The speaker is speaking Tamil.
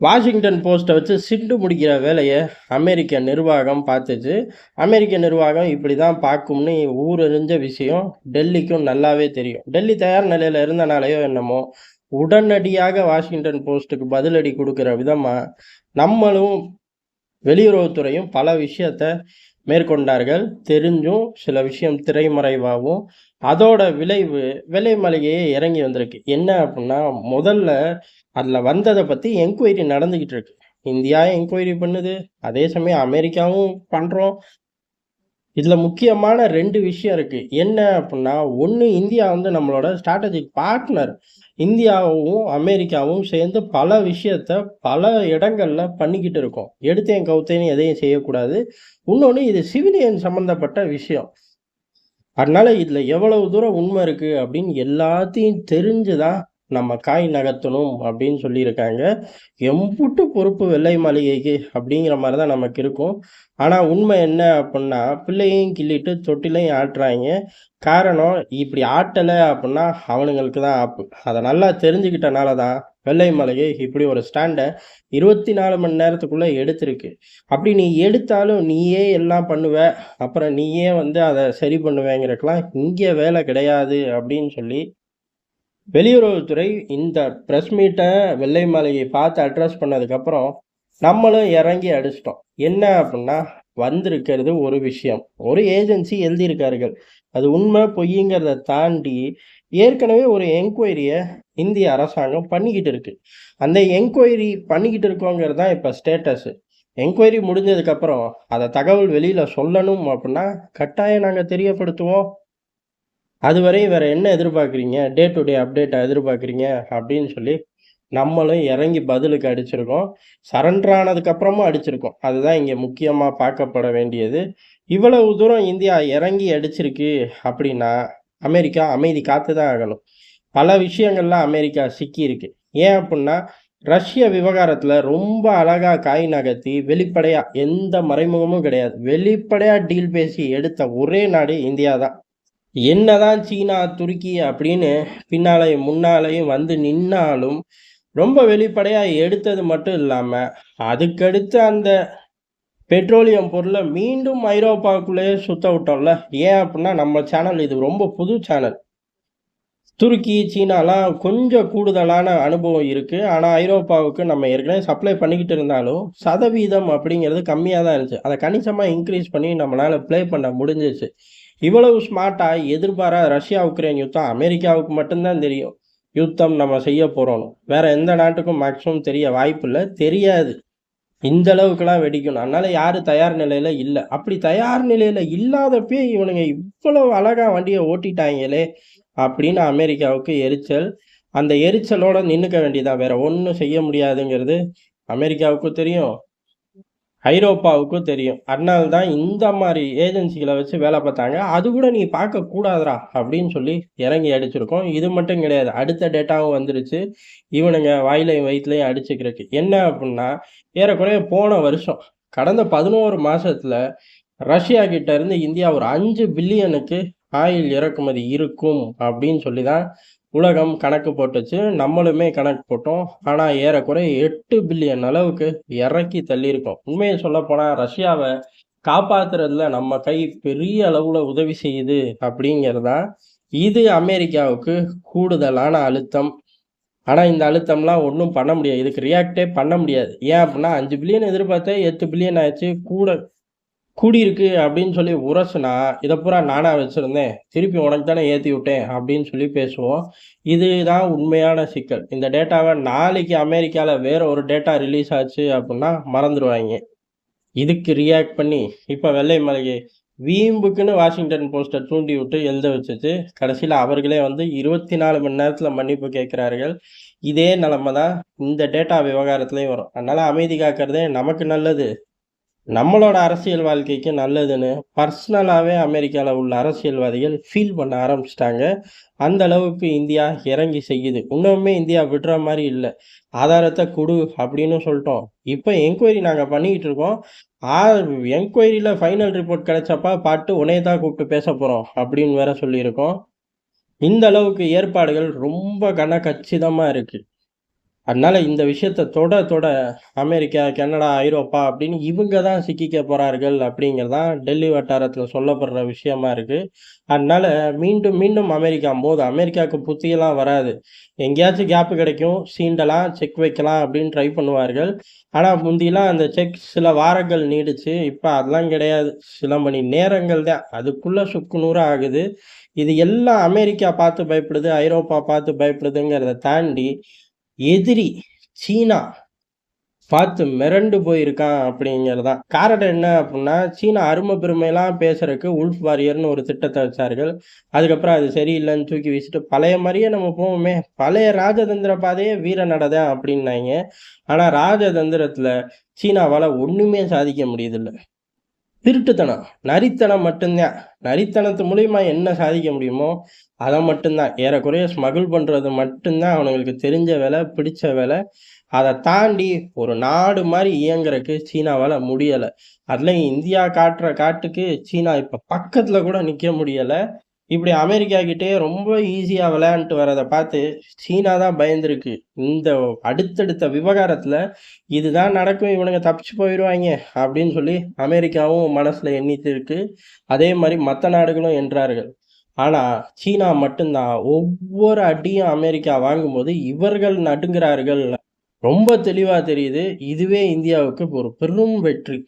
வாஷிங்டன் போஸ்ட்டை வச்சு சிண்டு முடிக்கிற வேலையை அமெரிக்க நிர்வாகம் பார்த்துச்சு. அமெரிக்க நிர்வாகம் இப்படி தான் பார்க்கும்னு ஊரறிஞ்ச விஷயம் டெல்லிக்கும் நல்லாவே தெரியும். டெல்லி தயார் நிலையில் இருந்தனாலேயோ என்னமோ உடனடியாக வாஷிங்டன் போஸ்ட்டுக்கு பதிலடி கொடுக்குற விதமாக நம்மளும் வெளியுறவுத்துறையும் பல விஷயத்த மேற்கொண்டார்கள். தெரிஞ்சும் சில விஷயம் திரைமறைவாகவும் அதோட விளைவு விலை மலையே இறங்கி வந்திருக்கு. என்ன அப்படின்னா முதல்ல அதில் வந்ததை பற்றி என்கொயரி நடந்துக்கிட்டு இருக்கு. இந்தியா என்கொயரி பண்ணுது அதே சமயம் அமெரிக்காவும் பண்ணுறோம் இதில் முக்கியமான ரெண்டு விஷயம் இருக்குது என்ன அப்படின்னா ஒன்று இந்தியா வந்து நம்மளோட ஸ்ட்ராட்டஜிக் பார்ட்னர் இந்தியாவும் அமெரிக்காவும் சேர்ந்து பல விஷயத்த பல இடங்களில் பண்ணிக்கிட்டு இருக்கோம். எடுத்தேன் கவுத்தேன்னு எதையும் செய்யக்கூடாது. இன்னொன்று இது சிவிலியன் சம்மந்தப்பட்ட விஷயம். அதனால் இதில் எவ்வளவு தூரம் உண்மை இருக்குது அப்படின்னு எல்லாத்தையும் தெரிஞ்சு தான் நம்ம காய் நகர்த்தணும் அப்படின்னு சொல்லியிருக்காங்க. எம்புட்டு பொறுப்பு வெள்ளை மாளிகைக்கு அப்படிங்கிற மாதிரி தான் நமக்கு இருக்கும். ஆனால் உண்மை என்ன அப்படின்னா பிள்ளையும் கிள்ளிட்டு தொட்டிலையும் ஆட்டுறாங்க. காரணம் இப்படி ஆட்டலை அப்படின்னா அவனுங்களுக்கு தான் ஆப்பு. அதை நல்லா தெரிஞ்சுக்கிட்டனால தான் வெள்ளை மாளிகை இப்படி ஒரு ஸ்டாண்டை இருபத்தி நாலு மணி நேரத்துக்குள்ளே எடுத்திருக்கு. அப்படி நீ எடுத்தாலும் நீயே எல்லாம் பண்ணுவ. அப்புறம் நீயே வந்து அதை சரி பண்ணுவேங்கிறக்கெல்லாம் இங்கே வேலை கிடையாது அப்படின்னு சொல்லி வெளியுறவுத்துறை இந்த ப்ரெஸ் மீட்டை வெள்ளை மாளிகையை பார்த்து அட்ரஸ் பண்ணதுக்கப்புறம் நம்மளும் இறங்கி அடிச்சிட்டோம். என்ன அப்படின்னா வந்திருக்கிறது ஒரு விஷயம். ஒரு ஏஜென்சி எழுதியிருக்கார்கள். அது உண்மை பொய்யுங்கிறத தாண்டி ஏற்கனவே ஒரு என்கொயரியை இந்திய அரசாங்கம் பண்ணிக்கிட்டு இருக்கு. அந்த என்கொயரி பண்ணிக்கிட்டு இருக்கோங்கிறது தான் இப்போ ஸ்டேட்டஸு என்கொயரி முடிஞ்சதுக்கப்புறம் அதை தகவல் வெளியில் சொல்லணும் அப்படின்னா கட்டாயம் நாங்கள் தெரியப்படுத்துவோம். அதுவரை வேற என்ன எதிர்பார்க்குறீங்க? டே டு டே அப்டேட்டை எதிர்பார்க்குறீங்க? அப்படின்னு சொல்லி நம்மளும் இறங்கி பதிலுக்கு அடிச்சிருக்கோம். சரண்டர் ஆனதுக்கப்புறமும் அடிச்சிருக்கோம். அதுதான் இங்கே முக்கியமாக பார்க்கப்பட வேண்டியது. இவ்வளவு தூரம் இந்தியா இறங்கி அடிச்சிருக்கு அப்படின்னா அமெரிக்கா அமைதி காத்து தான் ஆகணும். பல விஷயங்கள்ல அமெரிக்கா சிக்கியிருக்கு. ஏன் அப்படின்னா ரஷ்ய விவகாரத்தில் ரொம்ப அழகாக காய் நகர்த்தி வெளிப்படையாக எந்த மறைமுகமும் கிடையாது. வெளிப்படையாக டீல் பேசி எடுத்த ஒரே நாடு இந்தியா தான் என்னதான் சீனா துருக்கி அப்படின்னு பின்னாலையும் முன்னாலையும் வந்து நின்னாலும் ரொம்ப வெளிப்படையாக எடுத்தது மட்டும் இல்லாமல் அதுக்கடுத்து அந்த பெட்ரோலியம் பொருளை மீண்டும் ஐரோப்பாவுக்குள்ளேயே சுத்த விட்டோம்ல. ஏன் அப்படின்னா நம்ம சேனல் இது ரொம்ப புது சேனல் துருக்கி சீனாலாம் கொஞ்சம் கூடுதலான அனுபவம் இருக்குது ஆனால் ஐரோப்பாவுக்கு நம்ம ஏற்கனவே சப்ளை பண்ணிக்கிட்டு இருந்தாலும் சதவீதம் அப்படிங்கிறது கம்மியாக தான் இருந்துச்சு. அதை கணிசமாக இன்க்ரீஸ் பண்ணி நம்மளால் ப்ளே பண்ண முடிஞ்சிச்சு. இவ்வளவு ஸ்மார்ட்டாக எதிர்பாரா ரஷ்யா உக்ரைன் யுத்தம்? அமெரிக்காவுக்கு மட்டும்தான் தெரியும். யுத்தம் நம்ம செய்ய போகிறோம் வேற எந்த நாட்டுக்கும் மேக்ஸிமம் தெரிய வாய்ப்பு இல்லை தெரியாது. இந்த அளவுக்குலாம் வெடிக்கணும். அதனால யாரும் தயார் நிலையில் இல்லை. அப்படி தயார் நிலையில் இல்லாதப்பே இவனுங்க இவ்வளவு அழகாக வண்டியை ஓட்டிட்டாங்களே அப்படின்னு அமெரிக்காவுக்கு எரிச்சல். அந்த எரிச்சலோட நின்றுக்க வேண்டியதான் வேற ஒன்றும் செய்ய முடியாதுங்கிறது அமெரிக்காவுக்கும் தெரியும். ஐரோப்பாவுக்கும் தெரியும். அதனால தான் இந்த மாதிரி ஏஜென்சிகளை வச்சு வேலை பார்த்தாங்க. அது கூட நீ பார்க்கக்கூடாதடா அப்படின்னு சொல்லி இறங்கி அடிச்சிருக்கோம். இது மட்டும் கிடையாது. அடுத்த டேட்டாவும் வந்துருச்சு. இவனுங்க வாயிலையும் வயிற்றுலையும் அடிச்சுக்கிறதுக்கு. என்ன அப்படின்னா ஏறக்குறைய போன வருஷம் கடந்த பதினோரு மாதத்தில் ரஷ்யா கிட்ட இருந்து இந்தியா ஒரு அஞ்சு பில்லியனுக்கு ஆயில் இறக்குமதி இருக்கும் அப்படின்னு சொல்லி தான் உலகம் கணக்கு போட்டுச்சு நம்மளுமே கணக்கு போட்டோம். ஆனால் ஏறக்குறைய எட்டு பில்லியன் அளவுக்கு இறக்கி தள்ளியிருக்கோம். உண்மையை சொல்ல போனால் ரஷ்யாவை காப்பாத்துறதுல நம்ம கை பெரிய அளவுல உதவி செய்யுது அப்படிங்கிறதா இது அமெரிக்காவுக்கு கூடுதலான அழுத்தம். ஆனால் இந்த அழுத்தம்லாம் ஒன்றும் பண்ண முடியாது. இதுக்கு ரியாக்டே பண்ண முடியாது. ஏன் அப்படின்னா அஞ்சு பில்லியன் எதிர்பார்த்தா எட்டு பில்லியன் ஆயிடுச்சு. கூட கூடியிருக்கு அப்படின்னு சொல்லி உரசுனா இதை பூரா நானாக வச்சுருந்தேன். திருப்பி உனக்கு தானே ஏற்றி விட்டேன் அப்படின்னு சொல்லி பேசுவோம். இதுதான் உண்மையான சிக்கல். இந்த டேட்டாவை நாளைக்கு அமெரிக்காவில் வேற ஒரு டேட்டா ரிலீஸ் ஆச்சு அப்படின்னா மறந்துடுவாங்க. இதுக்கு ரியாக்ட் பண்ணி இப்போ வெள்ளை மலையை வீம்புக்குன்னு வாஷிங்டன் போஸ்ட்டை தூண்டி விட்டு எழுத வச்சுச்சு கடைசியில் அவர்களே வந்து இருபத்தி நாலு மணி நேரத்தில் மன்னிப்பு கேட்குறார்கள். இதே நிலமை தான் இந்த டேட்டா விவகாரத்துலேயும் வரும். அதனால் அமைதி காக்கிறதே நமக்கு நல்லது. நம்மளோட அரசியல் வாழ்க்கைக்கு நல்லதுன்னு பர்சனலாகவே அமெரிக்காவில் உள்ள அரசியல்வாதிகள் ஃபீல் பண்ண ஆரம்பிச்சிட்டாங்க. அந்த அளவுக்கு இந்தியா இறங்கி செய்யுது. இன்னுமே இந்தியா விடுற மாதிரி இல்லை. ஆதாரத்தை கொடு அப்படின்னு சொல்லிட்டோம். இப்போ என்கொயரி நாங்கள் பண்ணிக்கிட்டு இருக்கோம். ஆ என்கொயரியில் ஃபைனல் ரிப்போர்ட் கிடைச்சப்பா பாட்டு உனையை தான் கூப்பிட்டு பேச போகிறோம் அப்படின்னு வேற சொல்லியிருக்கோம். இந்த அளவுக்கு ஏற்பாடுகள் ரொம்ப கன கச்சிதமாக இருக்குது அதனால் இந்த விஷயத்த தொட தொட அமெரிக்கா, கனடா, ஐரோப்பா அப்படின்னு இவங்க தான் சிக்கிக்க போகிறார்கள் அப்படிங்கிறது தான் டெல்லி வட்டாரத்தில் சொல்லப்படுற விஷயமா இருக்குது அதனால் மீண்டும் மீண்டும் அமெரிக்கா போதும் அமெரிக்காவுக்கு புத்தியெல்லாம் வராது. எங்கேயாச்சும் கேப் கிடைக்கும், சீண்டலாம், செக் வைக்கலாம் அப்படின்னு ட்ரை பண்ணுவார்கள். ஆனால் முந்திலாம் அந்த செக் சில வாரங்கள் நீடிச்சு. இப்போ அதெல்லாம் கிடையாது. சில மணி நேரங்கள் தான். அதுக்குள்ளே சுக்கு நூறா ஆகுது. இது எல்லாம் அமெரிக்கா பார்த்து பயப்படுது, ஐரோப்பா பார்த்து பயப்படுதுங்கிறத தாண்டி, எதிரி சீனா பார்த்து மிரண்டு போயிருக்கான் அப்படிங்கிறது தான். காரணம் என்ன அப்படின்னா சீனா அருமை பெருமைலாம் பேசுறதுக்கு உல்ஃப் வாரியர்னு ஒரு திட்டத்தை வச்சார்கள். அதுக்கப்புறம் அது சரியில்லைன்னு தூக்கி வீசிட்டு, பழைய மாதிரியே நம்ம போவோமே, பழைய ராஜதந்திர பாதையே வீர நடதான் அப்படின்னாங்க ஆனால் ராஜதந்திரத்தில் சீனாவால் ஒன்றுமே சாதிக்க முடியுதில்லை திருட்டுத்தனம், நரித்தனம் மட்டும்தான். நரித்தனத்து மூலியமா என்ன சாதிக்க முடியுமோ, அதை மட்டும்தான். ஏறக்குறைய ஸ்மகிள் பண்ணுறது மட்டும்தான் அவனுங்களுக்கு தெரிஞ்ச வேலை பிடிச்ச வேலை. அதை தாண்டி ஒரு நாடு மாதிரி இயங்குறதுக்கு சீனாவால் முடியலை. அதுலேயும் இந்தியா காட்டுற காட்டுக்கு சீனா இப்போ பக்கத்தில் கூட நிற்க முடியலை. இப்படி அமெரிக்கா கிட்டே ரொம்ப ஈஸியாக விளையாண்டு வரதை பார்த்து சீனா தான் பயந்துருக்கு இந்த அடுத்தடுத்த விவகாரத்தில் இதுதான் நடக்கும், இவனுங்க தப்பிச்சு போயிடுவாங்க அப்படின்னு சொல்லி அமெரிக்காவும் மனசில் எண்ணித்து இருக்கு. அதே மாதிரி மற்ற நாடுகளும் என்றார்கள் ஆனால் சீனா மட்டும்தான் ஒவ்வொரு அடியும் அமெரிக்கா வாங்கும்போது இவர்கள் நடுங்கிறார்கள் ரொம்ப தெளிவாக தெரியுது. இதுவே இந்தியாவுக்கு ஒரு பெரும் வெற்றி.